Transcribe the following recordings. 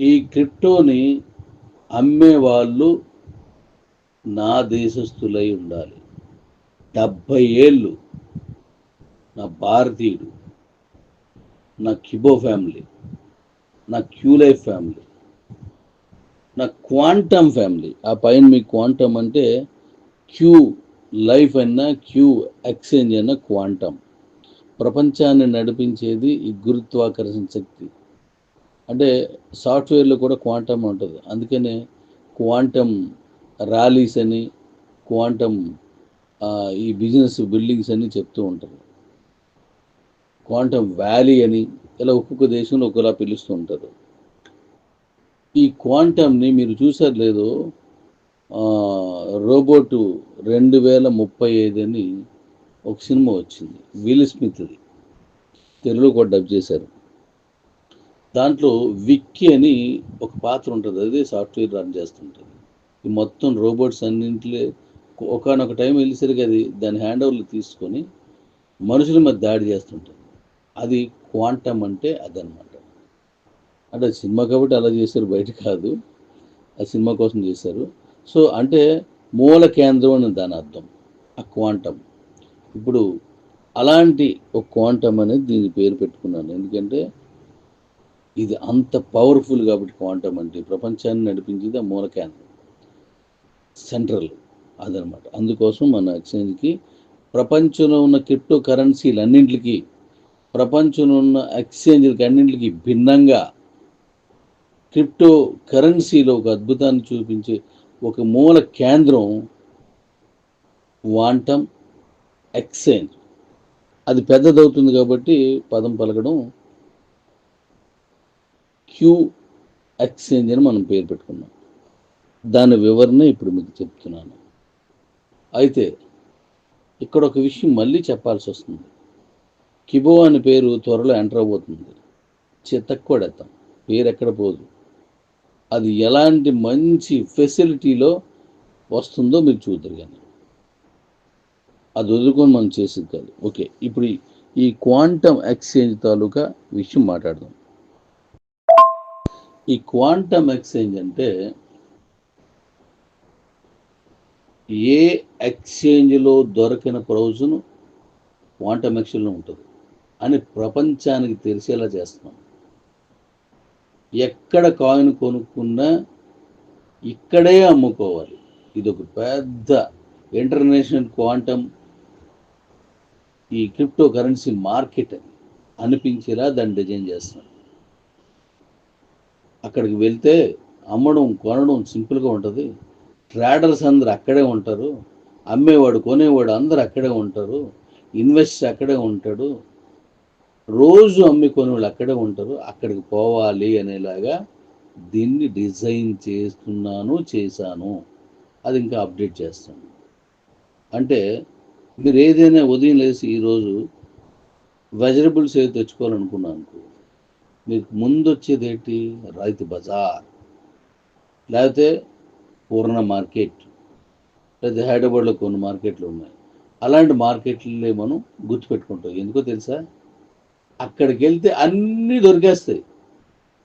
ఈ క్రిప్టోని అమ్మే వాళ్ళు నా దేశస్థులై ఉండాలి. డెబ్భై ఏళ్ళు నా భారతీయుడు నా కిబో ఫ్యామిలీ నా క్యూలైఫ్ ఫ్యామిలీ నా క్వాంటమ్ ఫ్యామిలీ. ఆ పైన మీ క్వాంటమ్ అంటే క్యూ లైఫ్ అయినా క్యూ ఎక్స్చేంజ్ అయినా క్వాంటమ్ ప్రపంచాన్ని నడిపించేది ఈ గురుత్వాకర్షణ శక్తి. అంటే సాఫ్ట్వేర్లో కూడా క్వాంటమ్ ఉంటుంది. అందుకనే క్వాంటమ్ ర్యాలీస్ అని క్వాంటమ్ ఈ బిజినెస్ బిల్డింగ్స్ అని చెప్తూ ఉంటారు. క్వాంటమ్ వ్యాలీ అని ఇలా ఒక్కొక్క దేశంలో ఒకలా పిలుస్తూ ఉంటారు. ఈ క్వాంటమ్ని మీరు చూసారు లేదో రోబోటు రెండు వేల ముప్పై ఐదు అని ఒక సినిమా వచ్చింది. విల్ స్మిత్ది. తెలుగులో కూడా డబ్ చేశారు. దాంట్లో విక్కీ అని ఒక పాత్ర ఉంటుంది. అదే సాఫ్ట్వేర్ రన్ చేస్తుంటుంది. ఈ మొత్తం రోబోట్స్ అన్నింటిలో ఒకనొక టైం వెళ్ళేసరికి అది దాని హ్యాండ్ ఓవర్లు తీసుకొని మనుషుల మీద దాడి చేస్తుంటుంది. అది క్వాంటమ్ అంటే అదనమాట అంటే సినిమా కాబట్టి అలా చేశారు బయట కాదు. ఆ సినిమా కోసం చేశారు. సో అంటే మూల కేంద్రం అని దాని అర్థం. ఆ క్వాంటమ్. ఇప్పుడు అలాంటి ఒక క్వాంటమ్ అనేది దీని పేరు పెట్టుకున్నాను. ఎందుకంటే ఇది అంత పవర్ఫుల్ కాబట్టి క్వాంటమ్ అంటే ప్రపంచాన్ని నడిపించేది ఆ మూల కేంద్రం. సెంట్రల్ అదనమాట. అందుకోసం మన ఎక్స్చేంజ్కి ప్రపంచంలో ఉన్న క్రిప్టో కరెన్సీలు అన్నింటికి ప్రపంచంలో ఉన్న ఎక్స్చేంజ్లకి అన్నింటికి భిన్నంగా క్రిప్టో కరెన్సీలో ఒక అద్భుతాన్ని చూపించే ఒక మూల కేంద్రం వాంటం ఎక్స్చేంజ్ అది పెద్దదవుతుంది కాబట్టి పదం పలకడం క్యూ ఎక్స్చేంజ్ అని మనం పేరు పెట్టుకున్నాం. దాని వివరణ ఇప్పుడు మీకు చెప్తున్నాను. అయితే ఇక్కడ ఒక విషయం మళ్ళీ చెప్పాల్సి వస్తుంది. కిబో అనే పేరు త్వరలో ఎంటర్ అవబోతుంది చిత్తక్కువడెత్తాం పేరు ఎక్కడ పోదు. అది ఎలాంటి మంచి ఫెసిలిటీలో వస్తుందో మీరు చూద్దరు కానీ. అది వదులుకొని మనం చేసేది కాదు. ఓకే ఇప్పుడు ఈ- ఈ క్వాంటమ్ ఎక్స్చేంజ్ తాలూకా విషయం మాట్లాడదాం. ఈ క్వాంటమ్ ఎక్స్చేంజ్ అంటే ఏ ఎక్స్చేంజ్లో దొరికిన ప్రయోజనం క్వాంటమ్ ఎక్స్చేంజ్లో ఉంటుంది అని ప్రపంచానికి తెలిసేలా చేస్తున్నాం. ఎక్కడ కాయిన్ కొనుక్కున్నా ఇక్కడే అమ్ముకోవాలి. ఇది ఒక పెద్ద ఇంటర్నేషనల్ క్వాంటమ్ ఈ క్రిప్టో కరెన్సీ మార్కెట్ అనిపించేలా దాన్ని డిజైన్ చేస్తున్నాం. అక్కడికి వెళ్తే అమ్మడం కొనడం సింపుల్గా ఉంటుంది. ట్రేడర్స్ అందరు అక్కడే ఉంటారు. అమ్మేవాడు కొనేవాడు అందరు అక్కడే ఉంటారు. ఇన్వెస్ట్ అక్కడే ఉంటాడు. రోజు అమ్మి కొనేవాళ్ళు అక్కడే ఉంటారు. అక్కడికి పోవాలి అనేలాగా దీన్ని డిజైన్ చేస్తున్నాను చేశాను. అది ఇంకా అప్డేట్ చేస్తాను. అంటే మీరు ఏదైనా ఉదయం లేసి ఈరోజు వెజిటబుల్స్ ఏది తెచ్చుకోవాలనుకున్నాను అనుకో మీకు ముందు వచ్చేది ఏంటి రైతు బజార్. లేకపోతే పూర్ణ మార్కెట్. లేదా హైదరాబాద్లో కొన్ని మార్కెట్లు ఉన్నాయి. అలాంటి మార్కెట్లే మనం గుర్తుపెట్టుకుంటాం. ఎందుకో తెలుసా? అక్కడికి వెళ్తే అన్నీ దొరికేస్తాయి.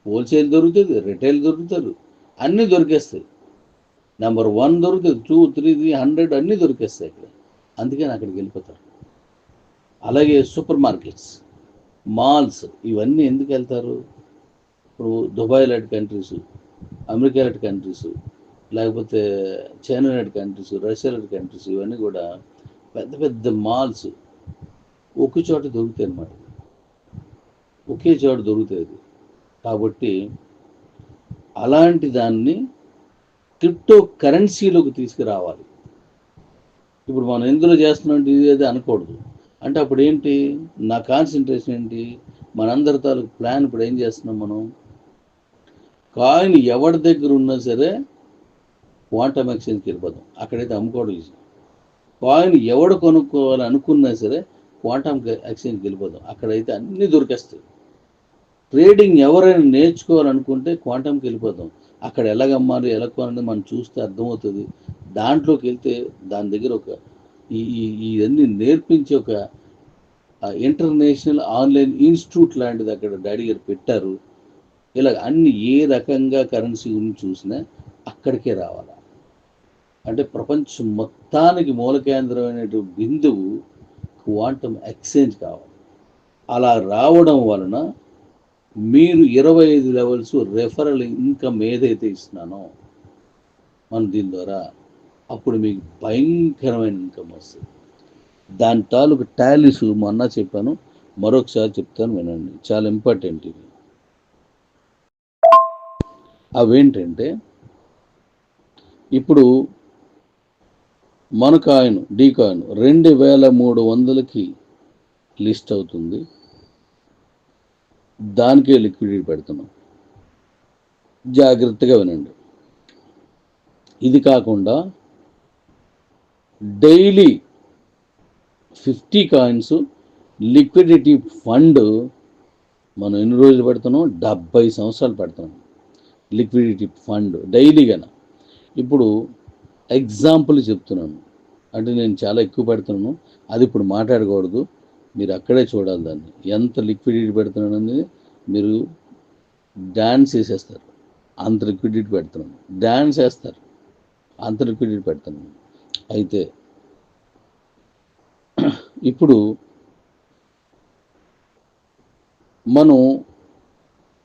హోల్సేల్ దొరుకుతుంది రిటైల్ దొరుకుతారు. అన్నీ దొరికేస్తాయి. నెంబర్ వన్ దొరుకుతుంది టూ త్రీ త్రీ హండ్రెడ్ అన్నీ దొరికేస్తాయి ఇక్కడ అందుకని అక్కడికి వెళ్ళిపోతారు. అలాగే సూపర్ మార్కెట్స్. మాల్స్ ఇవన్నీ ఎందుకు వెళ్తారు? ఇప్పుడు దుబాయ్ లాంటి కంట్రీస్ అమెరికా లాంటి కంట్రీస్ లేకపోతే చైనా లాంటి కంట్రీస్ రష్యా లాంటి కంట్రీస్ ఇవన్నీ కూడా పెద్ద పెద్ద మాల్స్ ఒక చోట దొరుకుతాయి అన్నమాట. ఒకే చోట దొరుకుతాయి కాబట్టి అలాంటి దాన్ని క్రిప్టో కరెన్సీలోకి తీసుకురావాలి. ఇప్పుడు మనం ఎందులో చేస్తున్నాం ఇది అది అనకూడదు. అంటే అప్పుడు ఏంటి నా కాన్సన్ట్రేషన్ ఏంటి? మనందరి తాలూకు ప్లాన్ ఇప్పుడు ఏం చేస్తున్నాం మనం? కాయిన్ ఎవరి దగ్గర ఉన్నా సరే క్వాంటమ్ ఎక్స్చేంజ్కి వెళ్ళిపోతాం. అక్కడైతే అమ్ముకోవడం ఈజీ కాయిన్ ఎవడు కొనుక్కోవాలి అనుకున్నా సరే క్వాంటమ్ ఎక్స్చేంజ్కి వెళ్ళిపోదాం అక్కడైతే అన్నీ దొరికేస్తాయి. ట్రేడింగ్ ఎవరైనా నేర్చుకోవాలనుకుంటే క్వాంటమ్కి వెళ్ళిపోదాం అక్కడ ఎలాగమ్మాలి ఎలా కొనాలి మనం చూస్తే అర్థమవుతుంది. దాంట్లోకి వెళ్తే దాని దగ్గర ఒక ఈ ఇవన్నీ నేర్పించే ఒక ఇంటర్నేషనల్ ఆన్లైన్ ఇన్స్టిట్యూట్ లాంటిది అక్కడ డాడీ గారు పెట్టారు. ఇలా అన్ని ఏ రకంగా కరెన్సీ గురించి చూసినా అక్కడికే రావాలా. అంటే ప్రపంచం మొత్తానికి మూల కేంద్రమైనటువంటి బిందువు క్వాంటమ్ ఎక్స్చేంజ్ కావాలి. అలా రావడం వలన మీరు ఇరవై ఐదు లెవెల్స్ రెఫరల్ ఇన్కమ్ ఏదైతే ఇస్తున్నానో మనం దీని ద్వారా అప్పుడు మీకు భయంకరమైన ఇన్కమ్ వస్తుంది. దాని తాలూకు టాలీస్ మొన్న చెప్పాను మరొకసారి చెప్తాను వినండి. చాలా ఇంపార్టెంట్ ఇవి అవేంటంటే ఇప్పుడు మన కాయిన్ డీ కాయిన్ రెండు వేల మూడు వందలకి లిస్ట్ అవుతుంది. దానికే లిక్విడిటీ పెడుతున్నాం. జాగ్రత్తగా వినండి. ఇది కాకుండా daily fifty coins liquidity fund మనం ఎన్ని రోజులు పెడుతున్నాం? డెబ్బై సంవత్సరాలు పెడుతున్నాం. లిక్విడిటీ ఫండ్ డైలీగా ఇప్పుడు ఎగ్జాంపుల్ చెప్తున్నాను. అంటే నేను చాలా ఎక్కువ పెడుతున్నాను. అది ఇప్పుడు మాట్లాడకూడదు. మీరు అక్కడే చూడాలి దాన్ని. ఎంత లిక్విడిటీ పెడుతున్నాను అనేది మీరు డ్యాన్స్ వేసేస్తారు అంత లిక్విడిటీ పెడుతున్నాను. డ్యాన్స్ వేస్తారు. అంత లిక్విడిటీ పెడుతున్నాను. అయితే. ఇప్పుడు మనం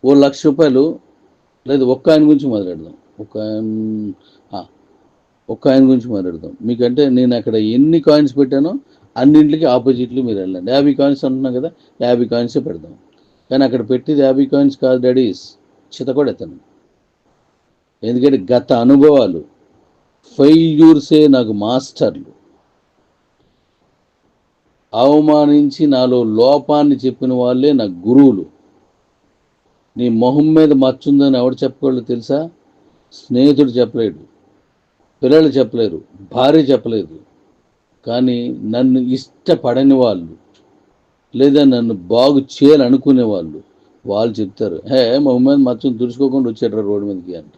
ఓ లక్ష రూపాయలు లేదు ఒక్క ఆయన గురించి మాట్లాడదాం. ఒక ఆయన- ఒక్క ఆయన గురించి మాట్లాడదాం. మీకంటే నేను అక్కడ ఎన్ని కాయిన్స్ పెట్టానో అన్నింటికి ఆపోజిట్లు మీరు వెళ్ళండి. యాభై కాయిన్స్ అంటున్నాం కదా యాభై కాయిన్సే పెడదాం. కానీ అక్కడ పెట్టేది యాభై కాయిన్స్ కాదు డాడీస్ చిత కూడా ఎత్తాను. ఎందుకంటే గత అనుభవాలు ఫెయిల్యూర్సే నాకు మాస్టర్లు. అవమానించి నాలో లోపాన్ని చెప్పిన వాళ్ళే నా గురువులు. నీ మొహం మీద మచ్చుందని ఎవడు చెప్పగలడు తెలుసా? స్నేహితుడు చెప్పలేడు. పిల్లలు చెప్పలేరు. భార్య చెప్పలేదు. కానీ నన్ను ఇష్టపడని వాళ్ళు లేదా నన్ను బాగు చేయాలనుకునే వాళ్ళు వాళ్ళు చెప్తారు. హే మొహం మీద మచ్చం తుడుచుకోకుండా వచ్చాడు రోడ్డు మీదకి అంట.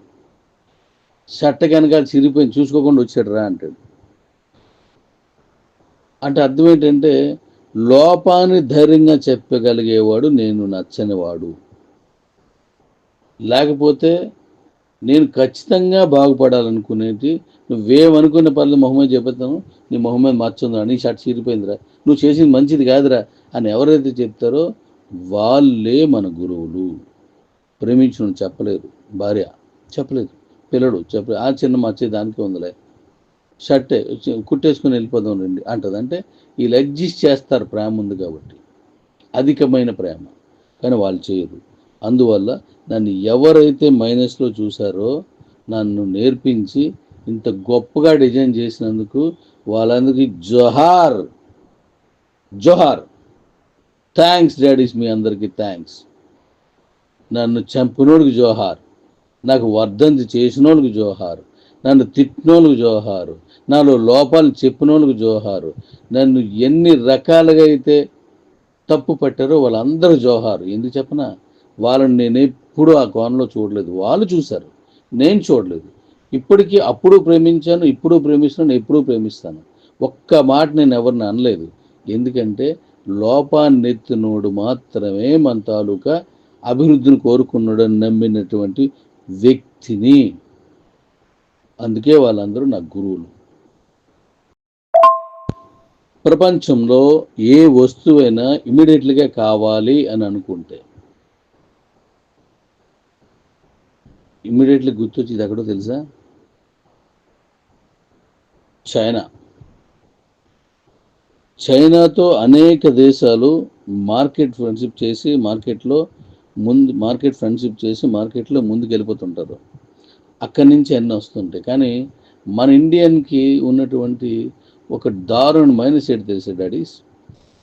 షట్ట కనుక చిరిగిపోయింది చూసుకోకుండా వచ్చాడు రా అంటాడు. అంటే అర్థం ఏంటంటే లోపాన్ని ధైర్యంగా చెప్పగలిగేవాడు నేను నచ్చనివాడు. లేకపోతే నేను ఖచ్చితంగా బాగుపడాలనుకునేది నువ్వేమనుకున్న పనులు మొహమ్మద్ చెప్తాను నీ మొహమ్మద్ మర్చుందిరా నీ షర్ట్ చీరిపోయిందిరా నువ్వు చేసింది మంచిది కాదురా అని ఎవరైతే చెప్తారో వాళ్ళే మన గురువులు. ప్రేమించడం చెప్పలేరు భార్య చెప్పలేదు. పిల్లడు చెప్పి ఆ చిన్న మచ్చే దానికే ఉందిలే. షర్టే కుట్టేసుకుని వెళ్ళిపోదాం రండి అంటది. అంటే వీళ్ళు అడ్జస్ట్ చేస్తారు ప్రేమ ఉంది కాబట్టి. అధికమైన ప్రేమ. కానీ వాళ్ళు చేయరు. అందువల్ల నన్ను ఎవరైతే మైనస్లో చూసారో నన్ను నేర్పించి ఇంత గొప్పగా డిజైన్ చేసినందుకు వాళ్ళందరికీ జోహార్. జోహార్. థ్యాంక్స్ డాడీస్ మీ అందరికీ థ్యాంక్స్. నన్ను చంపినోడికి జోహార్. నాకు వర్ధంతి చేసినోళ్ళకి జోహారు నన్ను తిట్టినోళ్ళకి జోహారు నాలో లోపాలు చెప్పినోళ్ళకి జోహారు నన్ను ఎన్ని రకాలుగా అయితే తప్పు పట్టారో వాళ్ళందరూ జోహారు. ఎందుకు చెప్పనా? వాళ్ళని నేను ఎప్పుడూ ఆ కోణంలో చూడలేదు. వాళ్ళు చూశారు నేను చూడలేదు. ఇప్పటికీ అప్పుడు ప్రేమించాను ఇప్పుడు ప్రేమిస్తాను ఎప్పుడూ ప్రేమిస్తాను. ఒక్క మాట నేను ఎవరిని అనలేదు. ఎందుకంటే లోపాన్ని ఎత్తినోడు మాత్రమే మన తాలూకా అభివృద్ధిని కోరుకున్నాడని నమ్మినటువంటి వ్యక్తిని. అందుకే వాళ్ళందరూ నా గురువులు. ప్రపంచంలో ఏ వస్తువైనా ఇమీడియట్లీగా కావాలి అని అనుకుంటే. ఇమ్మీడియట్లీ గుర్తొచ్చేది ఎక్కడో తెలుసా? చైనా. చైనాతో అనేక దేశాలు మార్కెట్ ఫ్రెండ్షిప్ చేసి మార్కెట్లో ముందు మార్కెట్ ఫ్రెండ్షిప్ చేసి మార్కెట్లో ముందుకు వెళ్ళిపోతుంటారు అక్కడి నుంచి అన్నీ వస్తుంటాయి. కానీ మన ఇండియన్కి ఉన్నటువంటి ఒక దారుణమైన సెట్ తెలుసు daddy's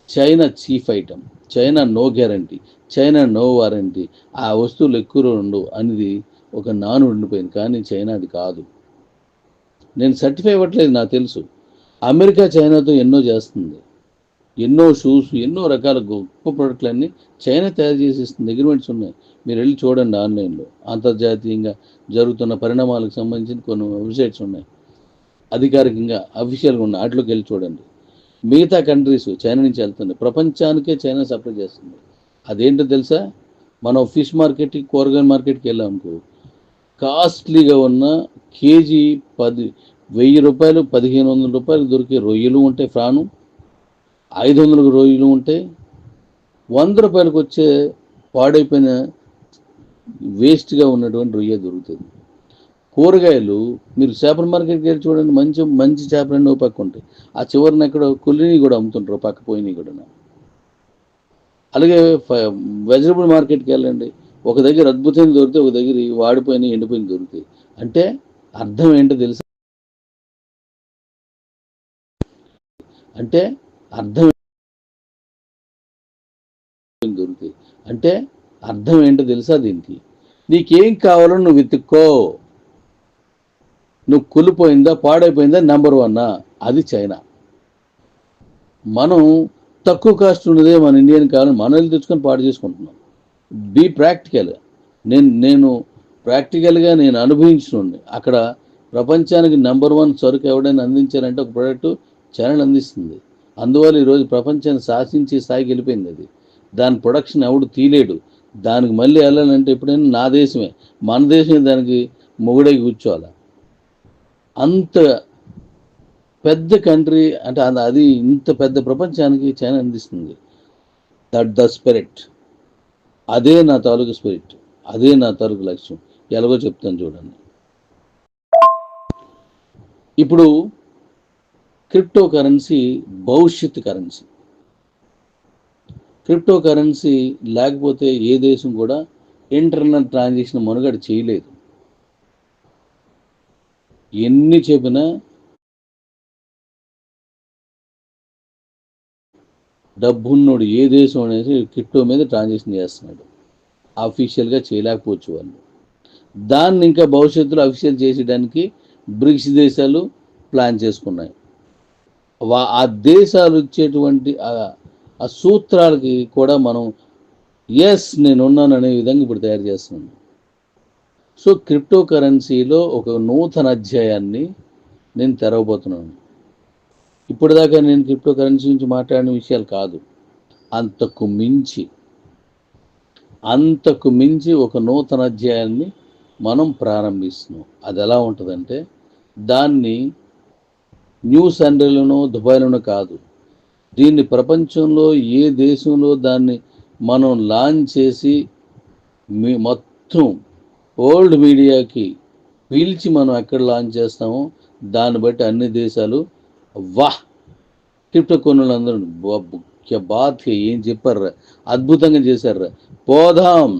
China cheap item China no guarantee China no warranty ఆ వస్తువులు ఎక్కువ ఉండవు అనేది ఒక నాను ఉండిపోయింది. కానీ చైనా అది కాదు. నేను సర్టిఫై అవ్వట్లేదు నాకు తెలుసు. అమెరికా చైనాతో ఎన్నో చేస్తుంది. ఎన్నో షూస్ ఎన్నో రకాల గొప్ప ప్రోడక్ట్లన్నీ చైనా తయారు చేసి ఇస్తుంది అగ్రిమెంట్స్ ఉన్నాయి. మీరు వెళ్ళి చూడండి ఆన్లైన్లో. అంతర్జాతీయంగా జరుగుతున్న పరిణామాలకు సంబంధించిన కొన్ని వెబ్సైట్స్ ఉన్నాయి. అధికారికంగా అఫీషియల్గా ఉన్న వాటిలోకి వెళ్ళి చూడండి. మిగతా కంట్రీస్ చైనా నుంచి వెళ్తున్నాయి. ప్రపంచానికే చైనా సప్లై చేస్తుంది. అదేంటో తెలుసా? మనం ఫిష్ మార్కెట్కి కూరగాయల మార్కెట్కి వెళ్ళాం అనుకో కాస్ట్లీగా ఉన్న కేజీ పది వెయ్యి రూపాయలు పదిహేను వందల రూపాయలు దొరికే రొయ్యలు ఉంటాయి ఫ్రాను. ఐదు వందలకు రొయ్యలు ఉంటాయి వంద రూపాయలకు వచ్చే పాడైపోయిన వేస్ట్గా ఉన్నటువంటి రొయ్య దొరుకుతుంది. కూరగాయలు మీరు చేపల మార్కెట్కి వెళ్ళి చూడండి మంచి మంచి చేపలన్నీ ఒక పక్క ఉంటాయి. ఆ చివరిన ఎక్కడ కొల్లిని కూడా అమ్ముతుంటారు పక్క పోయినవి కూడా. అలాగే వెజిటబుల్ మార్కెట్కి వెళ్ళండి. ఒక దగ్గర అద్భుతమైన దొరికితే ఒక దగ్గర వాడిపోయిన ఎండిపోయిన దొరుకుతాయి. అంటే అర్థం ఏంటో తెలుసా? అంటే అర్థం దొరుకుతాయి అంటే అర్థం ఏంటో తెలుసా దీనికి? నీకేం కావాలో నువ్వు వెతుక్కో. నువ్వు కులిపోయిందా పాడైపోయిందా నెంబర్ వన్ అది చైనా. మనం తక్కువ కాస్ట్ ఉన్నదే మన ఇండియన్ కావాలని మనల్ని తెచ్చుకొని పాడు చేసుకుంటున్నాం. బీ ప్రాక్టికల్ నేను నేను ప్రాక్టికల్గా నేను అనుభవించిన అక్కడ ప్రపంచానికి నెంబర్ వన్ సరుకు ఎవడైనా అందించారంటే ఒక ప్రోడక్ట్ చైనా అందిస్తుంది. అందువల్ల ఈరోజు ప్రపంచాన్ని శాసించే స్థాయికి వెళ్ళిపోయింది అది. దాని ప్రొడక్షన్ ఎవడు తీలేడు దానికి మళ్ళీ వెళ్ళాలంటే ఎప్పుడైనా నా దేశమే. మన దేశమే దానికి మొగుడై కూర్చోవాలి? అంత పెద్ద కంట్రీ అంటే అది- అది ఇంత పెద్ద ప్రపంచానికి చైనా అందిస్తుంది. దట్ ద స్పిరిట్ అదే నా తాలూకు స్పిరిట్ అదే నా తాలూకు లక్ష్యం. ఎలాగో చెప్తాను చూడండి. ఇప్పుడు క్రిప్టో కరెన్సీ భవిష్యత్ కరెన్సీ క్రిప్టో కరెన్సీ లేకపోతే ఏ దేశం కూడా ఇంటర్నల్ ట్రాన్సాక్షన్ మనుగడ చేయలేదు. ఎన్ని చెప్పినా డబ్బున్నోడు ఏ దేశం అనేది క్రిప్టో మీద ట్రాన్సాక్షన్ చేస్తున్నాడు. అఫీషియల్గా చేయలేకపోవచ్చు వాళ్ళు. దాన్ని ఇంకా భవిష్యత్తులో అఫీషియల్ చేసేయడానికి బ్రిక్స్ దేశాలు ప్లాన్ చేసుకున్నాయి. వా- ఆ దేశాలు ఇచ్చేటువంటి ఆ- ఆ సూత్రాలకి కూడా మనం ఎస్ నేను ఉన్నాను అనే విధంగా ఇప్పుడు తయారు చేస్తున్నాను సో క్రిప్టో కరెన్సీలో ఒక నూతన అధ్యాయాన్ని నేను తెరవబోతున్నాను. ఇప్పటిదాకా నేను క్రిప్టో కరెన్సీ గురించి మాట్లాడిన విషయాలు కాదు. అంతకు మించి అంతకు మించి ఒక నూతన అధ్యాయాన్ని మనం ప్రారంభిస్తున్నాం. అది ఎలా ఉంటుందంటే దాన్ని న్యూస్ అండ్రీలోనో దుబాయ్లోనో కాదు. దీన్ని ప్రపంచంలో ఏ దేశంలో దాన్ని మనం లాంచ్ చేసి మీ మొత్తం ఓల్డ్ మీడియాకి పీల్చి మనం ఎక్కడ లాంచ్ చేస్తామో దాన్ని బట్టి అన్ని దేశాలు వాహ్ క్రిప్టో కొనులందరూ ముఖ్య బాధ్య బాత్ ఏం చెప్పారు అద్భుతంగా చేశారు పోదాం!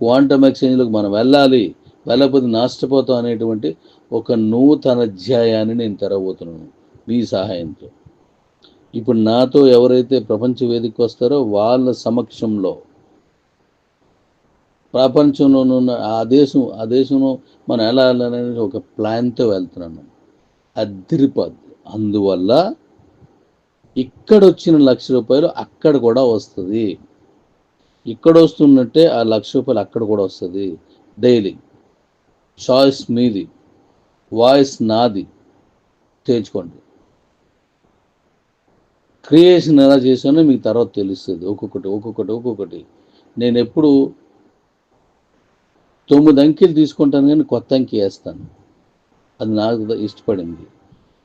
క్వాంటమ్ ఎక్స్చేంజ్లకు మనం వెళ్ళాలి. వెళ్ళకపోతే నష్టపోతాం అనేటువంటి ఒక నూతన అధ్యాయాన్ని నేను తెరవబోతున్నాను. మీ సహాయంతో. ఇప్పుడు నాతో ఎవరైతే ప్రపంచ వేదిక వస్తారో వాళ్ళ సమక్షంలో. ప్రపంచంలోనున్న ఆ దేశం ఆ దేశంలో మనం ఎలా వెళ్ళాలనేది ఒక ప్లాన్తో వెళ్తున్నాను. అదిరిపోద్ది అందువల్ల ఇక్కడ వచ్చిన లక్ష రూపాయలు అక్కడ కూడా వస్తుంది. ఇక్కడ వస్తున్నట్టే ఆ లక్ష రూపాయలు అక్కడ కూడా వస్తుంది. డైలీ. చాయిస్ మీది. వాయిస్ నాది. తేల్చుకోండి. క్రియేషన్ ఎలా చేశానో మీకు తర్వాత తెలుస్తుంది. ఒక్కొక్కటి ఒక్కొక్కటి ఒక్కొక్కటి. నేను ఎప్పుడు తొమ్మిది అంకెలు తీసుకుంటాను కానీ కొత్త అంకి వేస్తాను. అది నాకు ఇష్టపడింది.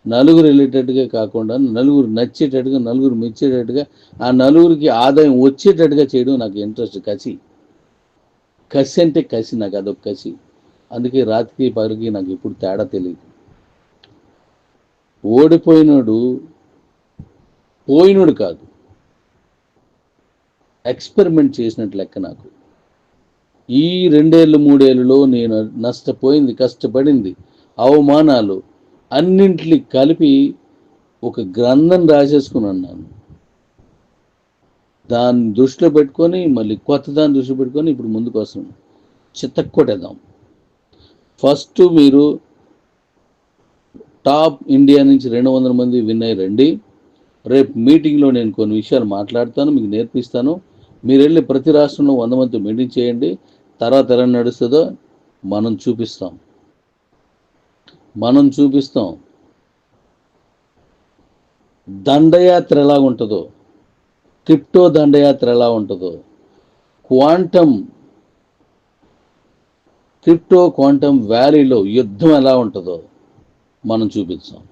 నలుగురు రిలేటెడ్గా కాకుండా నలుగురు నచ్చేటట్టుగా నలుగురు మెచ్చేటట్టుగా ఆ నలుగురికి ఆదాయం వచ్చేటట్టుగా చేయడం నాకు ఇంట్రెస్ట్. కసి. కసి అంటే కసి నాకు అదొక కసి. అందుకే రాత్రికి పగలికి నాకు ఎప్పుడు తేడా తెలియదు ఓడిపోయినోడు పోయినోడు కాదు. ఎక్స్పెరిమెంట్ చేసినట్టు లెక్క నాకు. ఈ రెండేళ్ళు మూడేళ్ళలో నేను నష్టపోయింది కష్టపడింది అవమానాలు అన్నింటిని కలిపి ఒక గ్రంథం రాసేసుకుని అన్నాను దాన్ని దృష్టిలో పెట్టుకొని మళ్ళీ కొత్త దాన్ని దృష్టిలో పెట్టుకొని ఇప్పుడు ముందుకు వస్తున్నాను. చిత్తక్కొట్టేద్దాం ఫస్ట్ మీరు టాప్ ఇండియా నుంచి రెండు వందల మంది విన్ అయ్యి రండి. రేపు మీటింగ్లో నేను కొన్ని విషయాలు మాట్లాడతాను మీకు నేర్పిస్తాను. మీరు వెళ్ళి ప్రతి రాష్ట్రంలో వంద మంది మీటింగ్ చేయండి. తర్వాత ఎలా నడుస్తుందో మనం చూపిస్తాం. మనం చూపిస్తాం. దండయాత్ర ఎలా ఉంటుందో క్రిప్టో దండయాత్ర ఎలా ఉంటుందో క్వాంటమ్ క్రిప్టో క్వాంటమ్ వ్యాలీలో యుద్ధం ఎలా ఉంటుందో మనం చూపిస్తాం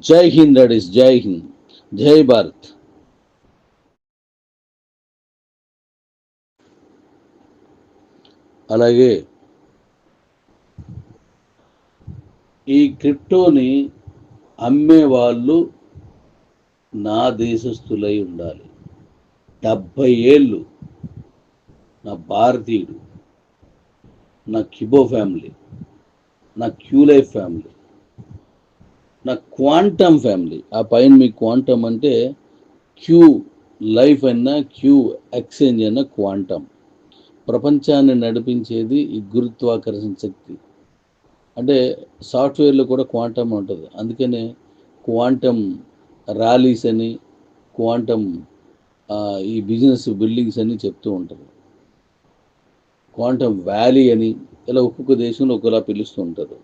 జై హింద్ ఇస్ జై హింద్. జై భారత్. అలాగే ఈ క్రిప్టోని అమ్మే వాళ్ళు నా దేశస్థులై ఉండాలి. డెబ్భై ఏళ్ళు నా భారతీయుడు. నా కిబో ఫ్యామిలీ నా క్యూలై ఫ్యామిలీ నా క్వాంటమ్ ఫ్యామిలీ. ఆ పైన మీ క్వాంటమ్ అంటే క్యూ లైఫ్ అయినా క్యూ ఎక్స్చేంజ్ అయినా క్వాంటమ్. ప్రపంచాన్ని నడిపించేది ఈ గురుత్వాకర్షణ శక్తి. అంటే సాఫ్ట్వేర్లో కూడా క్వాంటమ్ ఉంటుంది. అందుకనే క్వాంటమ్ ర్యాలీస్ అని క్వాంటమ్ ఈ బిజినెస్ బిల్డింగ్స్ అని చెప్తూ ఉంటారు. క్వాంటమ్ వ్యాలీ అని ఇలా ఒక్కొక్క దేశంలో ఒకలా పిలుస్తూ ఉంటారు.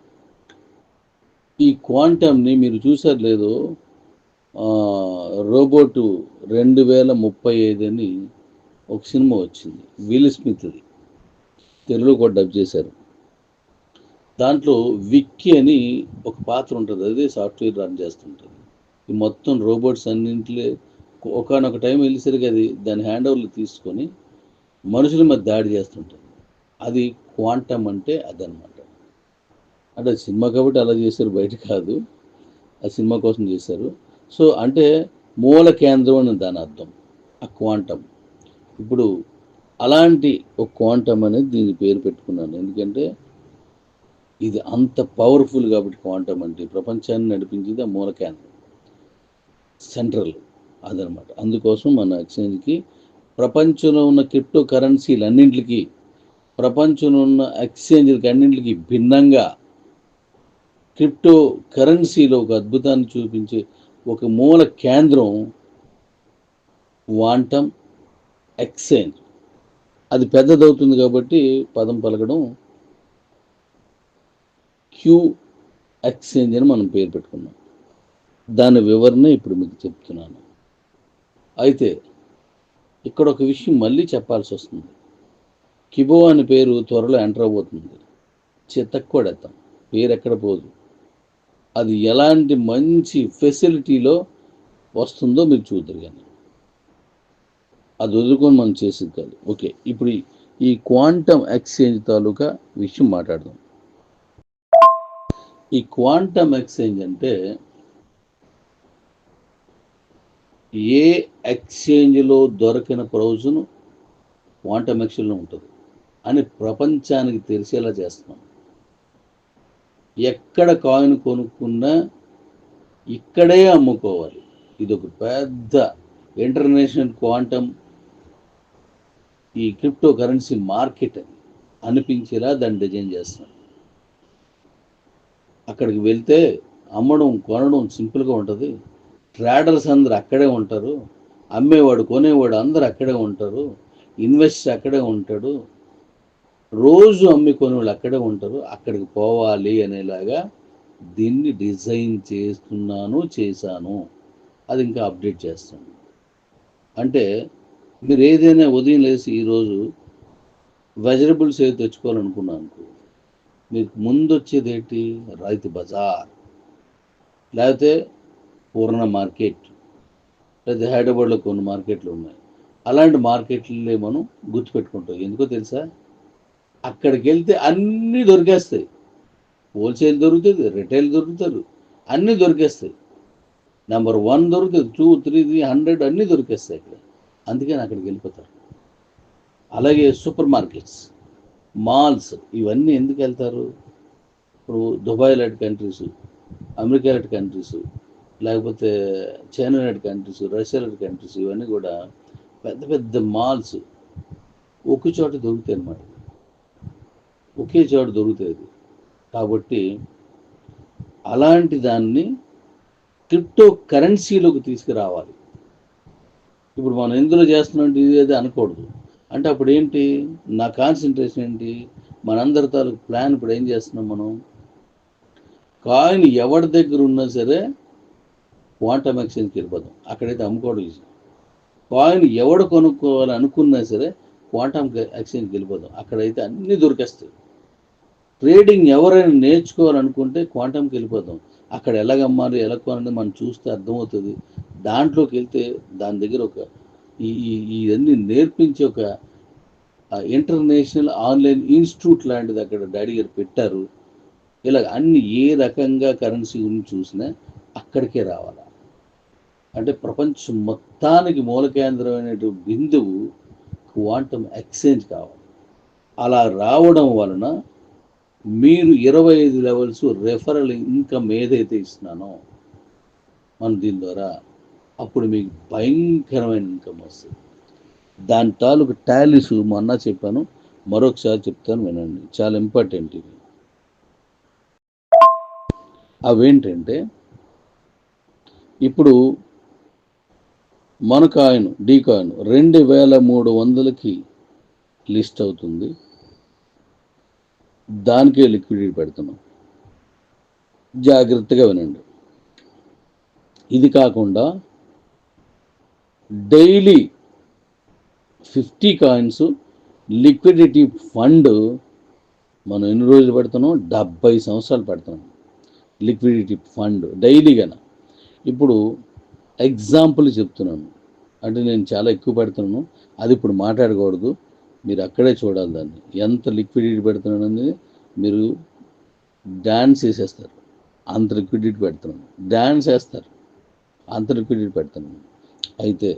ఈ క్వాంటమ్ని మీరు చూసారు లేదో రోబోటు రెండు వేల ముప్పై ఐదు అని ఒక సినిమా వచ్చింది. విల్ స్మిత్ది. తెలుగులో కూడా డబ్ చేశారు. దాంట్లో విక్కీ అని ఒక పాత్ర ఉంటుంది. అదే సాఫ్ట్వేర్ రన్ చేస్తుంటుంది. ఈ మొత్తం రోబోట్స్ అన్నింటిలో ఒకనొక టైం వెళ్ళేసరికి అది దాని హ్యాండ్ ఓవర్లు తీసుకొని మనుషుల మీద దాడి చేస్తుంటుంది. అది క్వాంటమ్ అంటే అదనమాట అంటే సినిమా కాబట్టి అలా చేశారు బయట కాదు. ఆ సినిమా కోసం చేశారు. సో అంటే మూల కేంద్రం అని దాని అర్థం ఆ క్వాంటమ్. ఇప్పుడు అలాంటి ఒక క్వాంటమ్ అనేది దీని పేరు పెట్టుకున్నాను. ఎందుకంటే ఇది అంత పవర్ఫుల్ కాబట్టి క్వాంటమ్ అంటే ప్రపంచాన్ని నడిపించేది ఆ మూల కేంద్రం సెంట్రల్ అదనమాట అందుకోసం మన ఎక్స్చేంజ్కి ప్రపంచంలో ఉన్న క్రిప్టో కరెన్సీలు అన్నింటికి ప్రపంచంలో ఉన్న ఎక్స్చేంజ్లకి అన్నింటికి భిన్నంగా క్రిప్టో కరెన్సీలో ఒక అద్భుతాన్ని చూపించే ఒక మూల కేంద్రం వాంటం ఎక్స్చేంజ్. అది పెద్దదవుతుంది కాబట్టి పదం పలకడం క్యూ ఎక్స్చేంజ్ అని మనం పేరు పెట్టుకున్నాం. దాని వివరణ ఇప్పుడు మీకు చెప్తున్నాను. అయితే ఇక్కడ ఒక విషయం మళ్ళీ చెప్పాల్సి వస్తుంది. కిబో అనే పేరు త్వరలో ఎంటర్ అవబోతుంది చిత్తక్కూడెత్తాం పేరు ఎక్కడ పోదు. అది ఎలాంటి మంచి ఫెసిలిటీలో వస్తుందో మీరు చూద్దరు కానీ. అది వదులుకొని మనం చేసేది కాదు. ఓకే ఇప్పుడు ఈ- క్వాంటమ్ ఎక్స్చేంజ్ తాలూకా విషయం మాట్లాడదాం. ఈ క్వాంటమ్ ఎక్స్చేంజ్ అంటే ఏ ఎక్స్చేంజ్లో దొరకిన ప్రయోజనం క్వాంటమ్ ఎక్స్చేంజ్లో ఉంటుంది. అని ప్రపంచానికి తెలిసేలా చేస్తున్నాం. ఎక్కడ కాయిన్ కొనుక్కున్నా ఇక్కడే అమ్ముకోవాలి. ఇది ఒక పెద్ద ఇంటర్నేషనల్ క్వాంటమ్ ఈ క్రిప్టో కరెన్సీ మార్కెట్ అని అనిపించేలా దాన్ని డిజైన్ చేస్తున్నాం. అక్కడికి వెళ్తే అమ్మడం కొనడం సింపుల్గా ఉంటుంది. ట్రేడర్స్ అందరు అక్కడే ఉంటారు. అమ్మేవాడు కొనేవాడు అందరు అక్కడే ఉంటారు. ఇన్వెస్ట్ అక్కడే ఉంటాడు. రోజు అమ్మి వాళ్ళు అక్కడే ఉంటారు అక్కడికి పోవాలి అనేలాగా దీన్ని డిజైన్ చేస్తున్నాను చేశాను. అది ఇంకా అప్డేట్ చేస్తాను. అంటే మీరు ఏదైనా ఉదయం లేసి ఈరోజు వెజిటబుల్స్ ఏది తెచ్చుకోవాలనుకున్నాను మీకు ముందు వచ్చేది ఏంటి? రైతు బజార్. లేకపోతే పూర్ణ మార్కెట్. లేదా హైదరాబాద్లో కొన్ని మార్కెట్లు ఉన్నాయి. అలాంటి మార్కెట్లే మనం గుర్తుపెట్టుకుంటాం ఎందుకో తెలుసా? అక్కడికి వెళ్తే అన్నీ దొరికేస్తాయి. హోల్సేల్ దొరుకుతుంది రిటైల్ దొరుకుతారు అన్నీ దొరికేస్తాయి. నెంబర్ వన్ దొరుకుతుంది టూ త్రీ త్రీ హండ్రెడ్ అన్నీ దొరికేస్తాయి ఇక్కడ అందుకని అక్కడికి వెళ్ళిపోతారు. అలాగే సూపర్ మార్కెట్స్ మాల్స్ ఇవన్నీ ఎందుకు వెళ్తారు? ఇప్పుడు దుబాయ్ లాంటి కంట్రీస్ అమెరికా లాంటి కంట్రీస్ లేకపోతే చైనా లాంటి కంట్రీస్ రష్యా లాంటి కంట్రీస్ ఇవన్నీ కూడా పెద్ద పెద్ద మాల్స్ ఒక చోట దొరుకుతాయి అన్నమాట. ఒకే చోట దొరుకుతుంది కాబట్టి అలాంటి దాన్ని క్రిప్టో కరెన్సీలోకి తీసుకురావాలి. ఇప్పుడు మనం ఎందులో చేస్తున్నాం ఇది అది అనకూడదు. అంటే అప్పుడు ఏంటి? నా కాన్సన్ట్రేషన్ ఏంటి? మనందరి తాలూకు ప్లాన్ ఇప్పుడు ఏం చేస్తున్నాం మనం? కాయిన్ ఎవరి దగ్గర ఉన్నా సరే క్వాంటమ్ ఎక్స్చేంజ్కి వెళ్ళిపోదాం అక్కడైతే అమ్ముకోవడం ఈజీ కాయిన్ ఎవడు కొనుక్కోవాలి అనుకున్నా సరే క్వాంటమ్ ఎక్స్చేంజ్కి వెళ్ళిపోదాం అక్కడైతే అన్నీ దొరికేస్తాయి. ట్రేడింగ్ ఎవరైనా నేర్చుకోవాలనుకుంటే క్వాంటమ్కి వెళ్ళిపోతాం అక్కడ ఎలాగమ్మాలి ఎలా కొనాలి మనం చూస్తే అర్థమవుతుంది. దాంట్లోకి వెళ్తే దాని దగ్గర ఒక ఈ ఈ- ఇవన్నీ నేర్పించే ఒక ఇంటర్నేషనల్ ఆన్లైన్ ఇన్స్టిట్యూట్ లాంటిది అక్కడ డాడీ గారు పెట్టారు. ఇలా అన్ని ఏ రకంగా కరెన్సీ గురించి చూసినా అక్కడికే రావాలా. అంటే ప్రపంచం మొత్తానికి మూల కేంద్రమైనటువంటి బిందువు క్వాంటమ్ ఎక్స్చేంజ్ కావాలి. అలా రావడం వలన మీరు ఇరవై ఐదు లెవెల్స్ రెఫరల్ ఇన్కమ్ ఏదైతే ఇస్తున్నానో మనం దీని ద్వారా అప్పుడు మీకు భయంకరమైన ఇన్కమ్ వస్తుంది. దాని తాలూకు టాలీస్ మొన్న చెప్పాను మరొకసారి చెప్తాను వినండి. చాలా ఇంపార్టెంట్ ఇవి అవేంటంటే ఇప్పుడు మన కాయిన్ డీ కాయిన్ రెండు వేల మూడు వందలకి లిస్ట్ అవుతుంది. దానికే లిక్విడిటీ పెడుతున్నాం. జాగ్రత్తగా వినండి. ఇది కాకుండా daily fifty coins liquidity fund మనం ఎన్ని రోజులు పెడుతున్నాం? డెబ్బై సంవత్సరాలు పెడుతున్నాం. లిక్విడిటీ ఫండ్ డైలీగా ఇప్పుడు ఎగ్జాంపుల్ చెప్తున్నాను. అంటే నేను చాలా ఎక్కువ పెడుతున్నాను. అది ఇప్పుడు మాట్లాడకూడదు. మీరు అక్కడే చూడాలి దాన్ని. ఎంత లిక్విడిటీ పెడుతున్నానని మీరు డ్యాన్స్ వేసేస్తారు అంత లిక్విడిటీ పెడుతున్నాను. డ్యాన్స్ వేస్తారు అంత లిక్విడిటీ పెడుతున్నాను. అయితే